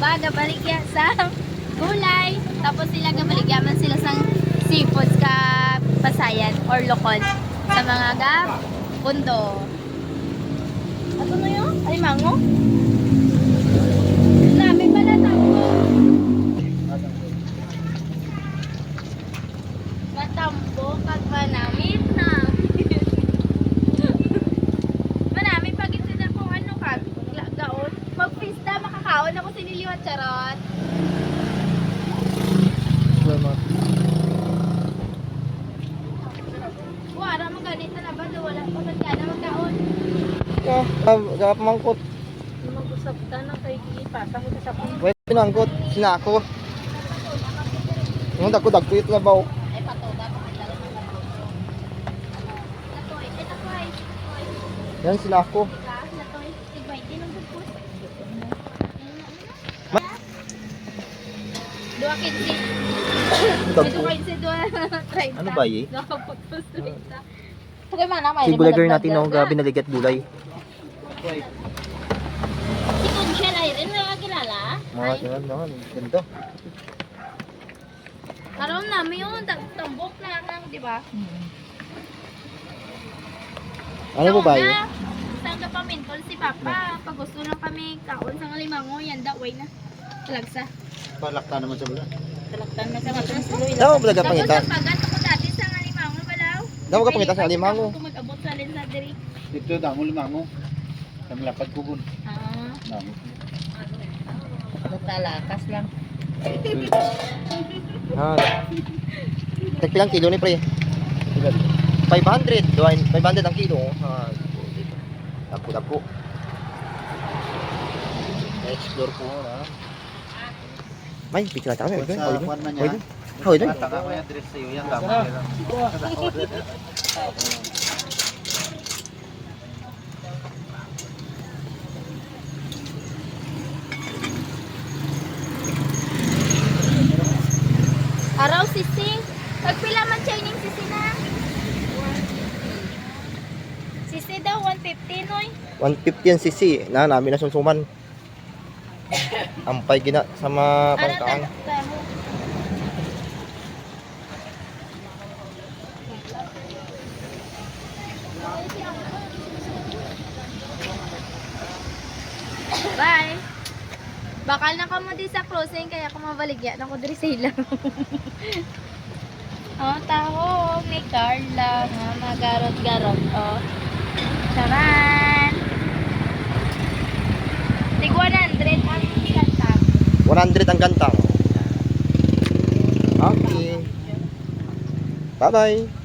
ba gabaligya sa gulay. Tapos sila gabaligya man sila sa seafoods ka pasayan or lokon sa mga ga pundo. Ato na yun? Ay, siniliwat charot. Wala mo ganito na ba? Wala pa man ka na magkaon. Ah, mangkot. Mag-usap ka na kay ipasa mo sa sapon. Wait, pinangkot. Sinako. Yung dako dako ito na ba? Ay, Natoy, ay natoy. Yan sinako. Ka, Dua kinsi. Dua kinsi. Try Ano ba eh? Dua pagpus, treinta. Okay, mana, may Si vlogger natin nung gabi naligat gulay. Si Conchel ay rin, may kakilala? Mga ganun naman. Ganda. karoon namin yung tag- tambok na lang, di ba? Ano ba ba yun? Saan ka pamintol si Papa? Pag gusto lang kami kaon sa limango, yan daw, way na. Talagsa. Palakta naman sa bula. Talagtan na sa matasuloy. Daw ba daga ang pagat ako dati sa limango balaw. Daw ka pangitan sa limango. Kung mag-abot sa alin sa diri. Ito damo limango. Sa malapad kugon. Ah. Damo. Talakas lang. Ha. Tek lang kilo ni pre. 500. Doan 500 ang kilo. Ha. Dako dako. Explore ko na. May picture tayo. Sa kwan na niya. Pwede. Pwede. Taka ko yung dress sa'yo. Yan damo. Araw sising. Pagpila man Chinese sisi na. Sisi daw 150 noy. 150 ang cc. Na namin na sumsuman. Ampay gina sa mga Ano pangkaan. ta? Bye. Bakal na ka mo di sa closing kaya ako mabaligya na ko diri sa ilang. oh, taho ni Carla nga magarot-garot oh. Charan. 100 ang gantang. Okay. Bye-bye.